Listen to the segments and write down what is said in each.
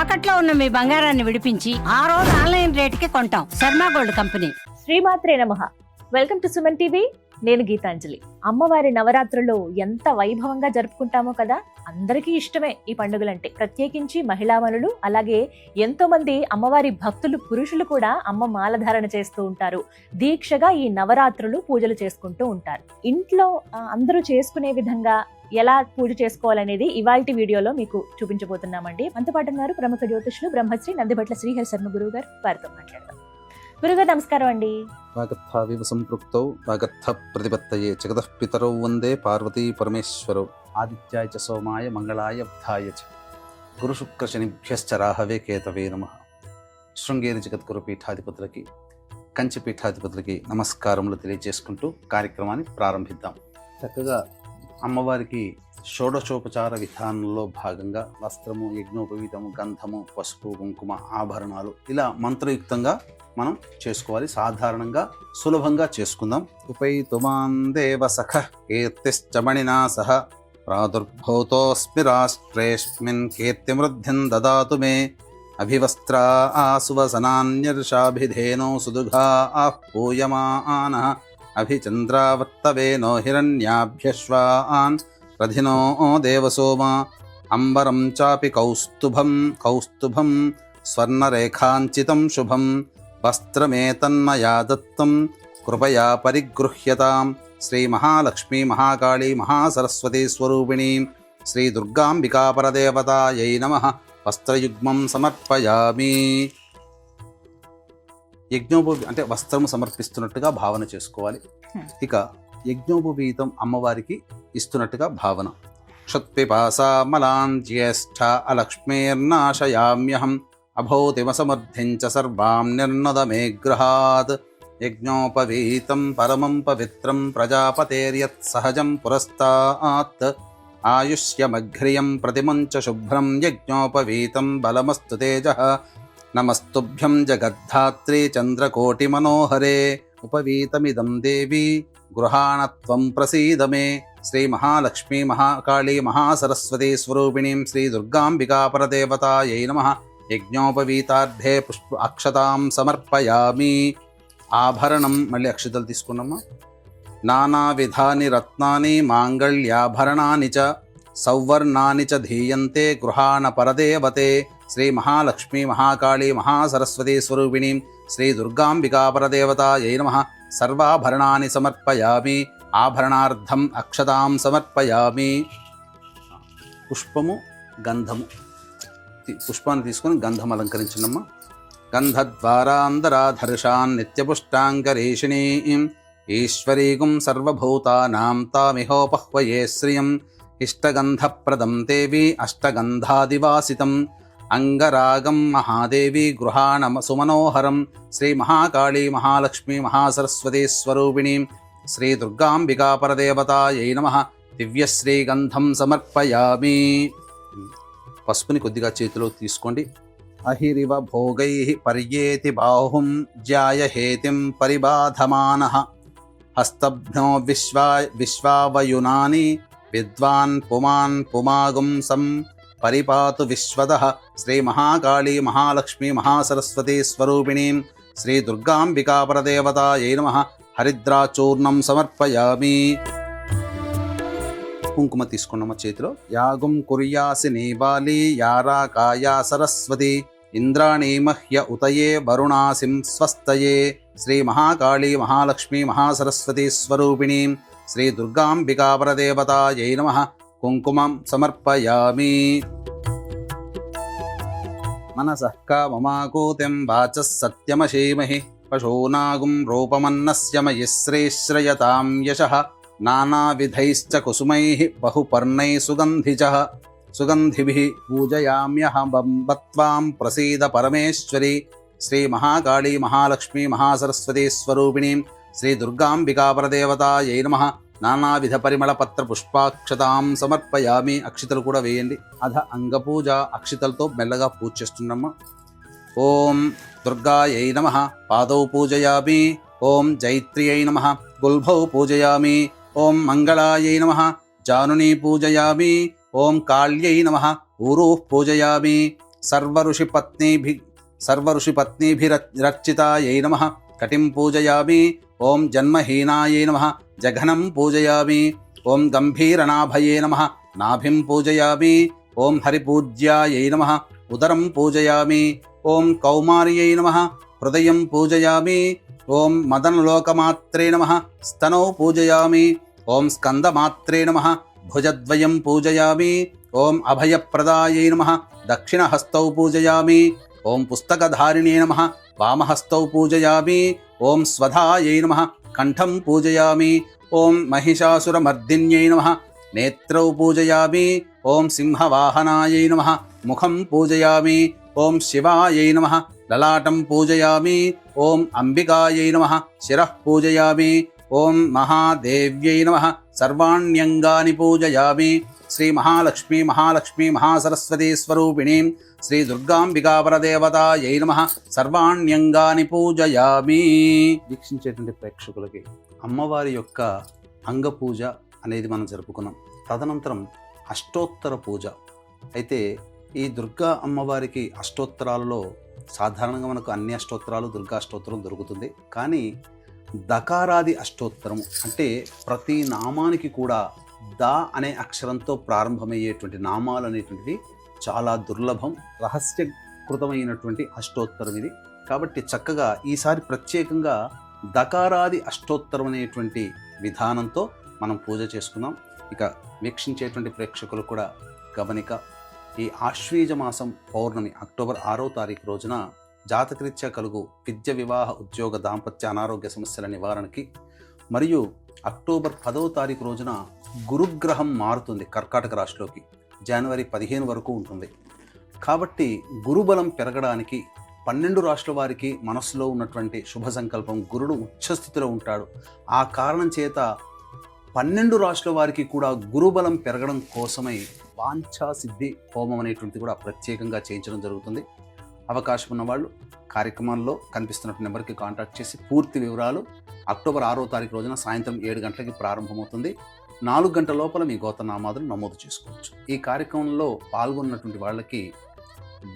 తాకట్లో ఉన్న మీ బంగారాన్ని విడిపించి ఆ రోజు ఆన్లైన్ రేటుకి కొంటాం. Sharma gold company. శ్రీమాత్రే నమ. Welcome to Suman TV. నేను గీతాంజలి. అమ్మవారి నవరాత్రులు ఎంత వైభవంగా జరుపుకుంటామో కదా అందరికీ ఇష్టమే ఈ పండుగలంటే. ప్రత్యేకించి మహిళామణులు అలాగే ఎంతో మంది అమ్మవారి భక్తులు పురుషులు కూడా అమ్మ మాలధారణ చేస్తూ ఉంటారు. దీక్షగా ఈ నవరాత్రులు పూజలు చేసుకుంటూ ఉంటారు. ఇంట్లో అందరూ చేసుకునే విధంగా ఎలా పూజ చేసుకోవాలనేది ఇవాల్టి వీడియోలో మీకు చూపించబోతున్నామండి. మనతో పాటు ఉన్నారు ప్రముఖ జ్యోతిష్యులు బ్రహ్మశ్రీ నందిభట్ల శ్రీహరి శర్మ గురువు గారు వారితో మాట్లాడదాం. గురుగారు నమస్కారం అండి. వాగర్థావివ సంపృక్తౌ వాగర్థ ప్రతిపత్తయే జగతః పితరౌ వందే పార్వతీ పరమేశ్వరౌ ఆదిత్యాయ చ సోమాయ మంగళాయ బుధాయ చ గురుశుక్రశనిభ్యశ్చ రాహవే కేతవే నమ. శృంగేరి జగద్గురు పీఠాధిపతులకి కంచి పీఠాధిపతులకి నమస్కారములు తెలియజేసుకుంటూ కార్యక్రమాన్ని ప్రారంభిద్దాం. చక్కగా అమ్మవారికి షోడశోపచార విధానంలో భాగంగా వస్త్రము యజ్ఞోపవీతము గంధము పసుపు కుంకుమ ఆభరణాలు ఇలా మంత్రయుక్తంగా మనం చేసుకోవాలి. సాధారణంగా సులభంగా చేసుకుందాం. ఉపైతుమాన్ దేవ సఖ కీర్తిశ్చమణినా సహ ప్రాదుర్భూతోస్మి రాష్ట్రేస్మిన్ కీర్తిమృద్ధిం దదాతు మే అభివస్త్రా ఆసువసనాన్యర్షాభిధేనో సుదుఘా ఆహ్ పూయమాన ఆన హిరణ్యాభ్యశ్వాన్ రధినో దేవసోమా అంబరం చాపి కౌస్తుభం కౌస్తుభం స్వర్ణరేఖాంచితం శుభం వస్త్రమేతన్మయా దత్తం కృపయా పరిగృహ్యతాం శ్రీ మహాలక్ష్మీ మహాకాళీ మహాసరస్వతీ స్వరూపిణీ శ్రీ దుర్గాంబికాపరదేవతాయై యజ్ఞోపవి అంటే వస్త్రము సమర్పిస్తున్నట్టుగా భావన చేసుకోవాలి. ఇక యజ్ఞోపవీతం అమ్మవారికి ఇస్తున్నట్టుగా భావన. క్షత్పిపాసామలాన్ జ్యేష్ఠ అలక్ష్మీర్నాశయామ్యహం అభౌతిమసమర్థించ సర్వాం నిర్నదమే గృహాత్ యజ్ఞోపవీతం పరమం పవిత్రం ప్రజాపతేర్యత్ సహజం పురస్తాత్. ఆయుష్యమఘ్రియం ప్రతిమంచ శుభ్రం యజ్ఞోపవీతం బలమస్తు తేజ నమస్తుభ్యం జగద్ధాత్రే చంద్రకోటిమనోహరే ఉపవీతమిదం దేవి గృహాణత్వం ప్రసీద మే. శ్రీ మహాలక్ష్మీ మహాకాళీ మహాసరస్వతీ స్వరూపిణీం శ్రీ దుర్గాంబికాపరదేవతాయై నమ. యజ్ఞోపవీతార్థే పుష్ప అక్షతాం సమర్పయామి. ఆభరణం మళ్ళీ అక్షతలు తీసుకున్నామా? నానావిధాని రత్నాని మాంగళ్యాభరణాని చ సౌవర్ణాని చ ధీయంతే గృహాణ పరదేవతే. శ్రీ మహాలక్ష్మీ మహాకాళీ మహాసరస్వతీ స్వరూపిణీం శ్రీ దుర్గాంబికాపరదేవతాయై నమ. సర్వాభరణాన్ని సమర్పయామి. ఆభరణార్థం అక్షతాం సమర్పయామి. పుష్పము గంధము. పుష్పాన్ని తీసుకొని గంధం అలంకరించినమ్మా గంధద్వారాంధరాధర్షాన్ నిత్యపుష్టాంగరేషిణీం. ఈశ్వరీగుం సర్వభూతానాం తామిహోపహ్వయే శ్రియం. ఇష్టగంధప్రదం దేవి అష్టగంధాదివాసితం. అంగరాగం మహాదేవి గృహాణ సుమనోహరం శ్రీ మహాకాళీ మహాలక్ష్మి మహాసరస్వతీ స్వరూపిణీం శ్రీ దుర్గాంబికా పరదేవతాయై నమ. దివ్యశ్రీగంధం సమర్పయామి. పసుపుని కొద్దిగా చేతిలో తీసుకోండి. అహిరివ భోగై పర్యేతి బాహుం జ్యాయహేతిం పరిబాధమాన. హస్తభ్నో విశ్వా విశ్వావయునాని విద్వాన్ పుమాన్ పుమాగుం సం పరిపాతు విశ్వద. శ్రీ మహాకాళీ మహాలక్ష్మి మహాసరస్వతీ స్వరూపిణీం శ్రీ దుర్గాంబికాపరదేవతాయై నమ. హరిద్రాచూర్ణం సమర్పయామి. కుంకుమ తీసుకున్నమ్మ చేతిలో. యాగం కుర్యాసి నీబాలి యారా కాయా సరస్వతి ఇంద్రాణీ మహ్య ఉతయే వరుణాసిం స్వస్తయే శ్రీ మహాకాళీ మహాలక్ష్మి మహాసరస్వతి స్వరూపిణీం శ్రీ దుర్గాంబికాపరదేవతాయై నమ. కుంకుమం సమర్పయామి. మనసః కామమాకూతిం వాచ సత్యమశీమహి పశూనాగుం రూపమన్నస్య మయి శ్రేశ్రయతాం యశ నానావిధైశ్చ కుసుమైః బహుపర్ణై సుగంధిజ సుగంధిభిः పూజయామ్యహం బత్వాం ప్రసీద పరమేశ్వరి శ్రీ మహాకాళీ మహాలక్ష్మీ మహాసరస్వతీ స్వరూపిణీం శ్రీ దుర్గాంబికాపరదేవతాయై నమః నానావిధ పరిమళ పత్ర పుష్పాక్షతాం సమర్పయామి. అక్షితలు కూడా వేయండి. అధ అంగపూజ అక్షితలతో మెల్లగా పూజ చేస్తున్నామ్మా ఓం దుర్గాయై నమ. పాదౌ పూజయామి. ఓం జైత్రియై నమ. గుల్భౌ పూజయామి. ఓం మంగళాయై నమ. జానుని పూజయామి. ఓం కాళ్యై నమ. ఊరు పూజయామి. సర్వఋషిపత్నీభి సర్వఋషిపత్నీభిరర్చితాయై నమ. కటిం పూజయామి. ఓం జన్మహీనాయై నమ. జఘనం పూజయామి. ఓం గంభీరనాభయే నమ. నాభిం పూజయామి. ఓం హరిపూజ్యాయై నమ. ఉదరం పూజయామి. ఓం కౌమార్యై నమ. హృదయం పూజయామి. ఓం మదనలోకమాత్రే నమ. స్తనౌ పూజయామి. ఓం స్కందమాత్రే నమ. భుజద్వయం పూజయామి. ఓం అభయప్రదాయై నమ. దక్షిణహస్తౌ పూజయామి. ఓం పుస్తకధారిణే నమ. వామహస్తౌ పూజయామి ఓం స్వధాయై నమ కంఠం పూజయామి ఓం మహిషాసురమర్దిన్యై నమ నేత్రౌ పూజయామి ఓం సింహవాహనాయై నమ ముఖం పూజయామి ఓం శివాయై నమ లలాటం పూజయామి ఓం అంబికాయై నమ శిర పూజయామి ఓం మహాదేవ్యై నమ సర్వాణ్యంగాని పూజయామి శ్రీ మహాలక్ష్మీ మహాలక్ష్మీ మహాసరస్వతీ స్వరూపిణీం శ్రీ దుర్గాంబికాపరదేవతాయై నమ. సర్వాణ్యంగాని పూజయామి. వీక్షించేటువంటి ప్రేక్షకులకి అమ్మవారి యొక్క అంగపూజ అనేది మనం జరుపుకున్నాం. తదనంతరం అష్టోత్తర పూజ. అయితే ఈ దుర్గా అమ్మవారికి అష్టోత్తరాలలో సాధారణంగా మనకు అన్ని అష్టోత్తరాలు దుర్గా అష్టోత్తరం దొరుకుతుంది. కానీ దకారాది అష్టోత్తరము అంటే ప్రతి నామానికి కూడా ద అనే అక్షరంతో ప్రారంభమయ్యేటువంటి నామాలు అనేటువంటివి చాలా దుర్లభం రహస్యకృతమైనటువంటి అష్టోత్తరం ఇది. కాబట్టి చక్కగా ఈసారి ప్రత్యేకంగా దకారాది అష్టోత్తరం అనేటువంటి విధానంతో మనం పూజ చేసుకున్నాం. ఇక వీక్షించేటువంటి ప్రేక్షకులు కూడా గమనిక ఈ ఆశ్వీజ మాసం పౌర్ణమి అక్టోబర్ ఆరో తారీఖు రోజున జాతకరీత్యా కలుగు విద్య వివాహ ఉద్యోగ దాంపత్య అనారోగ్య సమస్యల నివారణకి మరియు అక్టోబర్ పదవ తారీఖు రోజున గురుగ్రహం మారుతుంది కర్కాటక రాశిలోకి. జనవరి పదిహేను వరకు ఉంటుంది. కాబట్టి గురుబలం పెరగడానికి పన్నెండు రాష్ట్రాల వారికి మనస్సులో ఉన్నటువంటి శుభ సంకల్పం గురుడు ఉచ్చస్థితిలో ఉంటాడు. ఆ కారణం చేత పన్నెండు రాష్ట్రాల వారికి కూడా గురుబలం పెరగడం కోసమై వాంఛాసిద్ధి హోమం అనేటువంటిది కూడా ప్రత్యేకంగా చేయించడం జరుగుతుంది. అవకాశం ఉన్నవాళ్ళు కార్యక్రమంలో కనిపిస్తున్న నెంబర్కి కాంటాక్ట్ చేసి పూర్తి వివరాలు అక్టోబర్ ఆరో తారీఖు రోజున సాయంత్రం ఏడు గంటలకి ప్రారంభమవుతుంది. నాలుగు గంటల లోపల మీ గోతనామాదులు నమోదు చేసుకోవచ్చు. ఈ కార్యక్రమంలో పాల్గొన్నటువంటి వాళ్ళకి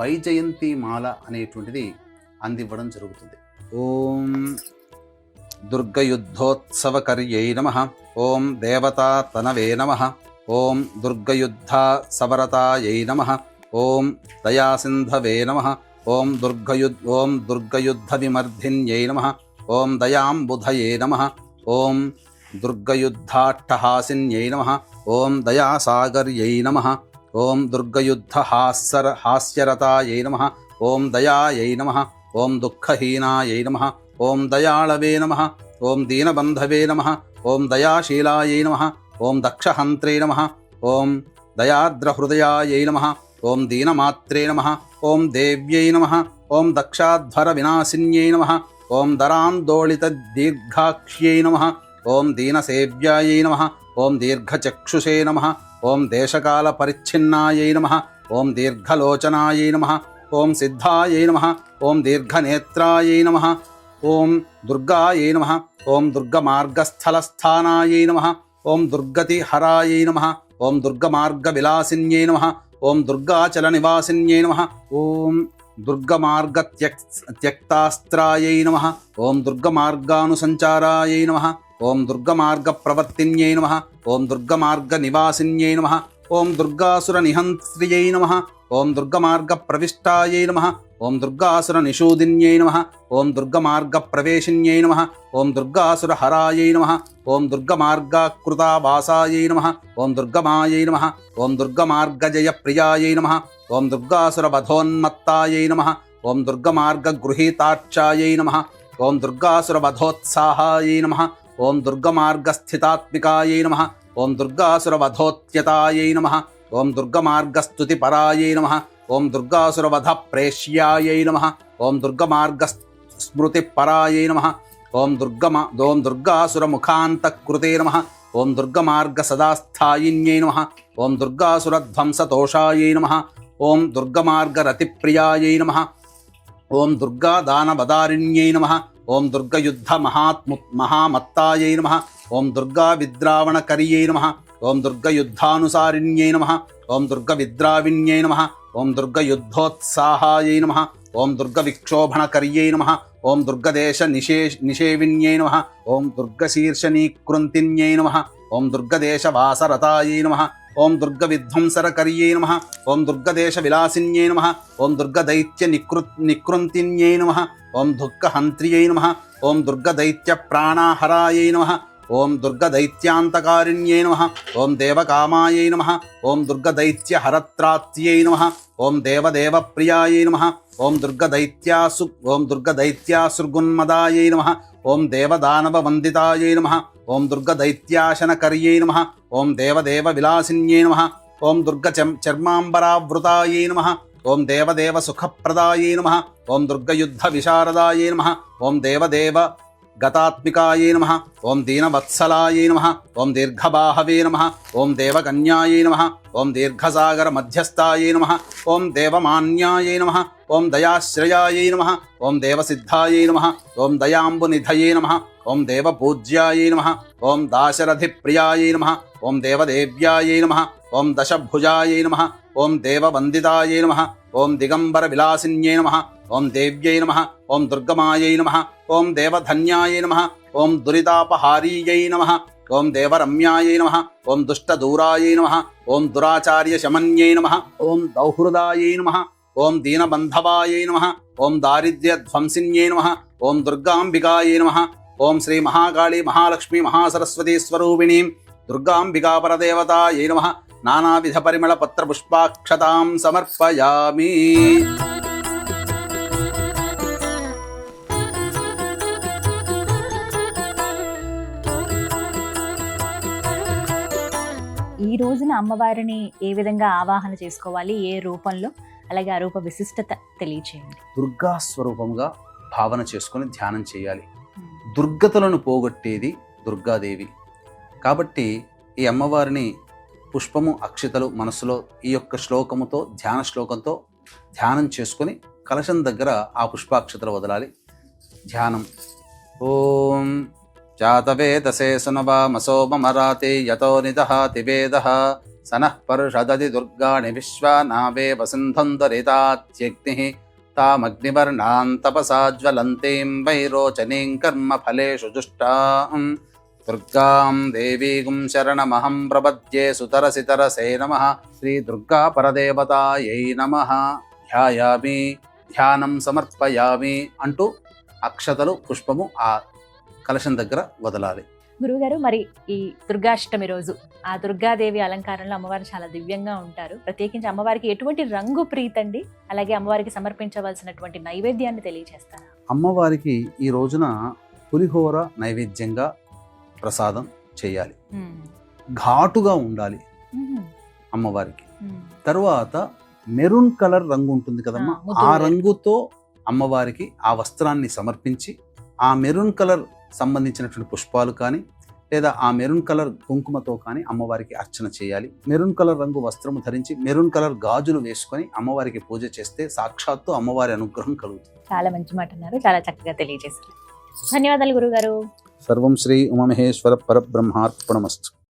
వైజయంతి మాల అనేటువంటిది అందివ్వడం జరుగుతుంది. ఓం దుర్గయుద్ధోత్సవకర్యై నమ. ఓం దేవతా తనవే నమ. ఓం దుర్గయుద్ధ సవరతాయై నమ. ఓం దయాసింధవే నమ. ఓం దుర్గయుద్ ఓం దుర్గయుద్ధ విమర్ధిన్యై నమ ఓం దయాంబుధయే నమ ఓం దుర్గయుద్ధాట్టహాసిన్యై నమ ఓం దయాసాగర్యై నమ ఓం దుర్గయుద్ధ హాస్సర హాస్యరతాయై నమ ఓం దయాయై నమ ఓం దుఃఖహీనాయై నమ ఓం దయాళవే నమ ఓం దీనబంధవే నమ ఓం దయాశీలాయై నమ ఓం దక్షహంత్రే నమ ఓం దయాద్రహృదయాయై నమ ఓం దీనమాత్రే నమ ఓం దేవ్యై నమ ఓం దక్షాధ్వర వినాశిన్యై నమ ఓం దరాందోళిత దీర్ఘాక్ష్యై నమ ఓం దీనసేవ్యాయై నమ ఓం దీర్ఘచక్షుషే నమ ఓం దేశకాల పరిచ్ఛిన్నాయై నమ ఓం దీర్ఘలోచనాయై నమ ఓం సిద్ధాయై నమ ఓం దీర్ఘనేత్రాయై నమ ఓం దుర్గాయై నమ ఓం దుర్గమార్గస్థలస్థానాయై నమ ఓం దుర్గతిహరాయై నమ ఓం దుర్గమార్గవిలాసిన్యై నమ ఓం దుర్గాచల నివాసిన్యై నమ. ఓం దుర్గమార్గత్యక్ త్యక్తాస్త్రాయై నమ. ఓం దుర్గమార్గానుసంచారాయై నమ. ఓం దుర్గమార్గ ప్రవర్తిన్యై నమ. ఓం దుర్గమార్గ నివాసిన్యై నమ. ఓం దుర్గాసుర దుర్గాసురనిహంత్ర్యై నమ. ఓం దుర్గమార్గ ప్రవిష్టాయై నమ. ఓం దుర్గాసుర నిషూదిన్యై నమ ఓం దుర్గమార్గ ప్రవేశిన్యై నమ ఓం దుర్గాసుర హరాయై నమ ఓం దుర్గమార్గాకృతావాసాయై నమ ఓం దుర్గమాయై నమ ఓం దుర్గమార్గజయ ప్రియాయై నమ ఓం దుర్గాసుర వధోన్మత్తాయై నమ ఓం దుర్గమార్గ దుర్గమార్గగృహీతాక్షాయై నమ ఓం దుర్గాసుర వధోత్సాహాయై నమ ఓం దుర్గమార్గస్థితాత్మికాయై నమ ఓం దుర్గాసుర వధోత్యతాయై నమ ఓం దుర్గమార్గస్తుతిపరాయై నమ ఓం దుర్గాసురవధ ప్రేష్యాయై నమ ఓం దుర్గమార్గ స్మృతిపరాయై నమ ఓం దుర్గమ ఓం దుర్గాసురముఖాంతకృతే నమ ఓం దుర్గమార్గ సదాస్థాయిన్యై నమ ఓం దుర్గాసురధ్వంసతోషాయై నమ ఓం దుర్గమార్గరతిప్రియాయై నమ ఓం దుర్గాదానవదారిణ్యై నమ ఓం దుర్గయుద్ధ మహాత్ము మహామత్తాయై నమ ఓం దుర్గా విద్రావణకరియై నమ ఓం దుర్గయుద్ధానుసారిణ్యై నమ ఓం దుర్గవిద్రావిణ్యై నమ ఓం దుర్గ యుద్ధోత్సాహాయై నమ. ఓం దుర్గ విక్షోభణకర్యై నమ. ఓం దుర్గదేశ నిషే నిషేవిన్యై నమ. ఓం దుర్గ శీర్షనీకృంతిన్యై నమ. ఓం దుర్గదేశ వాసరతాయై నమ. ఓం దుర్గ విధ్వంసరకర్యై నమ. ఓం దుర్గదేశ విలాసిన్యై నమ. ఓం దుర్గ దైత్య నికృ నికృంతిన్యై నమ. ఓం దుర్గహంత్ర్యై నమ. ఓం దుర్గ దైత్య ప్రాణాహరాయై నమ. ఓం దుర్గదైత్యాంతకారిణ్యై నమ ఓం దేవకామాయై నమ ఓం దుర్గదైత్యహరత్రాత్యై నమ ఓం దేవదేవ ప్రియాయై నమ ఓం దుర్గదైత్యాసు ఓం దుర్గదైత్యాసుర్గున్మదాయై నమ ఓం దేవదానవ వందితాయై నమ ఓం దుర్గదైత్యాశనకర్యై నమ ఓం దేవదేవ విలాసిన్యై నమ ఓం దుర్గ చర్మాంబరావృతాయై నమ ఓం దేవదేవ సుఖప్రదాయై నమ ఓం దుర్గయుద్ధ విశారదాయై నమ ఓం దేవదేవ గతాత్మికాయే నమ ఓం దీనవత్సలాయే నమ ఓం దీర్ఘబాహవే నమ ఓం దేవకన్యాయై నమ ఓం దీర్ఘసాగర మధ్యస్థాయే నమ ఓం దేవమాన్యాయే నమ ఓం దయాశ్రయాయే నమ ఓం దేవసిద్ధాయే నమ ఓం దయాంబునిధయే నమ ఓం దేవపూజ్యాయే నమ ఓం దాశరథిప్రియాయే నమ ఓం దేవదేవ్యాయే నమ ఓం దశభుజాయే నమ ఓం దేవవందితాయై నమ ఓం దిగంబర విలాసిన్యే నమ ఓం దేవ్యై నమ ఓం దుర్గమాయై నమ ఓం దేవధన్యాయ నమ. ఓం దురితాపహారీయై నమ. ఓం దేవరమ్యాయై నమ. ఓం దుష్టదూరాయై నమ. ఓం దురాచార్య శమన్యై నమ. ఓం దౌహృదాయై నమ. ఓం దీనబంధవాయై నమ. ఓం దారిద్ర్యధ్వంసిన్యై నమ. ఓం దుర్గాంబికాయై నమ. ఓం శ్రీ మహాకాళి మహాలక్ష్మి మహాసరస్వతీ స్వరూపిణీం దుర్గాంబికాపరదేవతాయై నమ. నానావిధ పరిమళ పత్ర పుష్పాక్షతాం సమర్పయామి. రోజున అమ్మవారిని ఏ విధంగా ఆవాహన చేసుకోవాలి? ఏ రూపంలో? అలాగే ఆ రూప విశిష్టత తెలియచేయండి. దుర్గా స్వరూపంగా భావన చేసుకొని ధ్యానం చేయాలి. దుర్గతులను పోగొట్టేది దుర్గాదేవి. కాబట్టి ఈ అమ్మవారిని పుష్పము అక్షితలు మనసులో ఈ యొక్క శ్లోకముతో ధ్యాన శ్లోకంతో ధ్యానం చేసుకొని కలశం దగ్గర ఆ పుష్పాక్షతలు వదలాలి. ధ్యానం. ఓం జాతవేదసే సునవామసోమరాతే యతో నిదహాతి వేద సనః పరుషదది దుర్గాణి విశ్వానావే వసింధం దరితాత్యగ్ని తామగ్నివర్ణాం తపసాజ్వలంతీం వైరోచనీం కర్మ ఫలేషు జుష్టాం దుర్గాం దేవీగుం శరణమహం ప్రపద్యే సుతరసితరసే నమ శ్రీ దుర్గా పరదేవతాయై నమ ధ్యాయామి ధ్యానం సమర్పయామి అంటూ అక్షతలు పుష్పము ఆ కలశం దగ్గర వదలాలి. గురువుగారు మరి ఈ దుర్గాష్టమి రోజు ఆ దుర్గాదేవి అలంకారంలో అమ్మవారు చాలా దివ్యంగా ఉంటారు. ప్రత్యేకించి అమ్మవారికి ఎటువంటి రంగు ప్రీతండి? అలాగే అమ్మవారికి సమర్పించవలసినటువంటి నైవేద్యాన్ని తెలియజేస్తారా అమ్మవారికి ఈ రోజున పులిహోర నైవేద్యంగా ప్రసాదం చేయాలి. ఘాటుగా ఉండాలి అమ్మవారికి. తరువాత మెరూన్ కలర్ రంగు ఉంటుంది కదమ్మా. ఆ. రంగుతో అమ్మవారికి ఆ వస్త్రాన్ని సమర్పించి ఆ మెరూన్ కలర్ సంబంధించినటువంటి పుష్పాలు కానీ లేదా ఆ మెరూన్ కలర్ కుంకుమతో కానీ అమ్మవారికి అర్చన చేయాలి. మెరూన్ కలర్ రంగు వస్త్రము ధరించి మెరూన్ కలర్ గాజులు వేసుకొని అమ్మవారికి పూజ చేస్తే సాక్షాత్తు అమ్మవారి అనుగ్రహం కలుగుతుంది. చాలా మంచి మాట అన్నారు. చాలా చక్కగా తెలియజేశారు. ధన్యవాదాలు గురుగారు. సర్వం శ్రీ ఉమమహేశ్వర పరబ్రహ్మార్పణమస్తు.